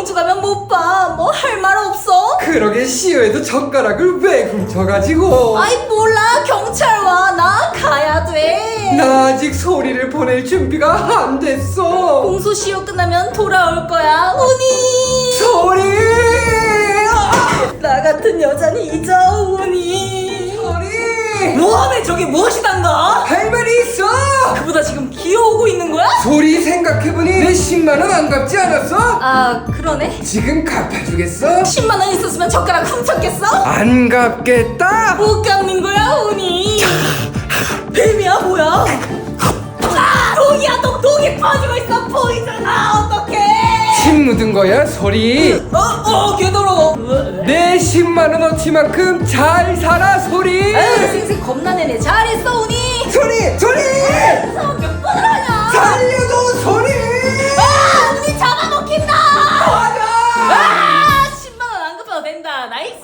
경주 가면 못 봐. 뭐 할 말 없어? 그러게 시효에도 젓가락을 왜 훔쳐가지고 아이 몰라 경찰 와. 나 가야 돼. 나 아직 소리를 보낼 준비가 안 됐어 공소 시효 끝나면 돌아올 거야. 운이. 소리 아! 나 같은 여자는 잊어 운이. 소리 뭐하네 저게 무엇이단가? 할 말이 있어 그보다 지금 기어오고 있는 거야? 소리 생각해보니 내 10만원 안 갚지 않았어? 아 그러네. 지금 갚아주겠어? 10만 원 있었으면 젓가락 훔쳤겠어? 안 갚겠다 못 갚는 거야 운이. 뱀이야 뭐야? 아 독이야 독 독이 퍼지고 있어 포이즌 아 어떡해? 침 묻은 거야 소리 어어 개더러워. 내 10만원 어치만큼 잘 살아 소리 아유 생생 겁나네네 잘했어 운이